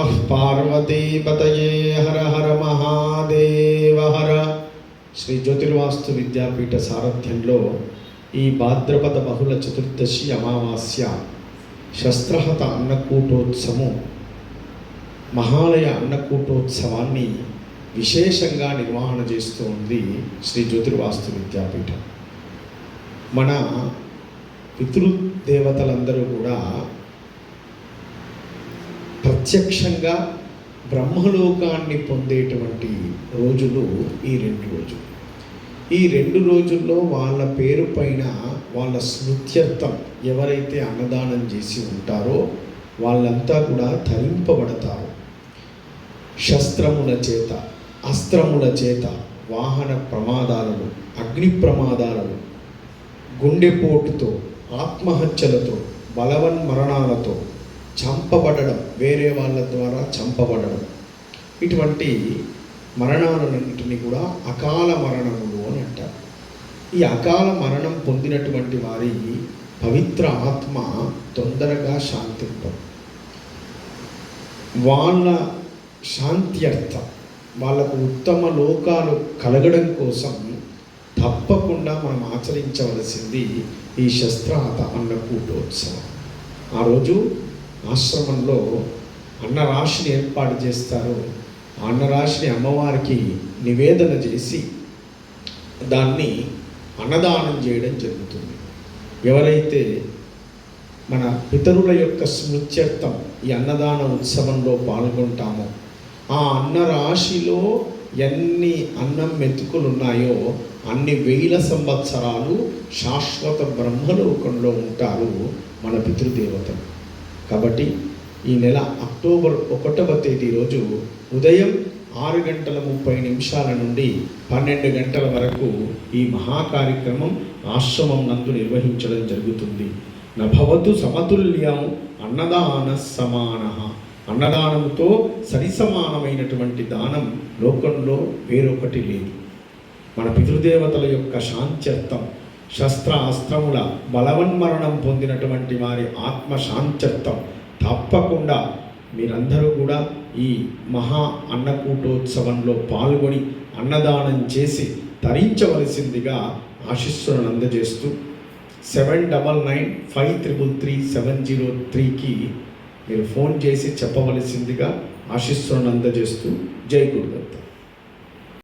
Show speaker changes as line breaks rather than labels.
नमः पार्वतीपतये हर हर మహాదేవ హర. శ్రీ జ్యోతిర్వాస్తు విద్యాపీఠ సారథ్యంలో ఈ భాద్రపద బహుళ చతుర్దశి అమావాస్య శస్త్రహత అన్నకూటోత్సవం మహాలయ అన్నకూటోత్సవాన్ని విశేషంగా నిర్వహణ చేస్తూ ఉంది శ్రీ జ్యోతిర్వాస్తు విద్యాపీఠం. మన పితృదేవతలందరూ కూడా ప్రత్యక్షంగా బ్రహ్మలోకాన్ని పొందేటువంటి రోజులు ఈ రెండు రోజులు. ఈ రెండు రోజుల్లో వాళ్ళ పేరు పైన వాళ్ళ స్మృత్యర్థం ఎవరైతే అన్నదానం చేసి ఉంటారో వాళ్ళంతా కూడా ధరింపబడతారు. శస్త్రముల చేత అస్త్రముల చేత వాహన ప్రమాదాలను అగ్ని ప్రమాదాలను గుండెపోటుతో ఆత్మహత్యలతో బలవన్మరణాలతో చంపబడడం వేరే వాళ్ళ ద్వారా చంపబడడం. ఇటువంటి మరణాలన్నింటినీ కూడా అకాల మరణములు అని అంటారు. ఈ అకాల మరణం పొందినటువంటి వారి పవిత్ర ఆత్మ తొందరగా శాంతింపదు. వాళ్ళ శాంత్యర్థం వాళ్ళకు ఉత్తమ లోకాలు కలగడం కోసం తప్పకుండా మనం ఆచరించవలసింది ఈ శస్త్రహత అన్నకూటోత్సవం. ఆ రోజు ఆశ్రమంలో అన్నరాశిని ఏర్పాటు చేస్తారు. ఆ అన్నరాశిని అమ్మవారికి నివేదన చేసి దాన్ని అన్నదానం చేయడం జరుగుతుంది. ఎవరైతే మన పితరుల యొక్క స్మృత్యర్థం ఈ అన్నదాన ఉత్సవంలో పాల్గొంటామో ఆ అన్నరాశిలో ఎన్ని అన్నం మెతుకులు ఉన్నాయో అన్ని వేల సంవత్సరాలు శాశ్వత బ్రహ్మలోకంలో ఉంటారు మన పితృదేవతలు. కాబట్టి ఈ నెల అక్టోబర్ ఒకటవ తేదీ రోజు ఉదయం ఆరు గంటల ముప్పై నిమిషాల నుండి పన్నెండు గంటల వరకు ఈ మహా కార్యక్రమం ఆశ్రమం నందు నిర్వహించడం జరుగుతుంది. నభవతు సమతుల్యం అన్నదాన సమాన. అన్నదానంతో సరిసమానమైనటువంటి దానం లోకంలో వేరొకటి లేదు. మన పితృదేవతల యొక్క శాంత్యర్థం శస్త్ర అస్త్రముల బలవన్మరణం పొందినటువంటి వారి ఆత్మ తప్పకుండా మీరందరూ కూడా ఈ మహా అన్నకూటోత్సవంలో పాల్గొని అన్నదానం చేసి తరించవలసిందిగా ఆశిస్సులను అందజేస్తూ seven double nine five triple three seven zero త్రీకి మీరు ఫోన్ చేసి చెప్పవలసిందిగా ఆశిస్సులను అందజేస్తూ జై గురుదత్త.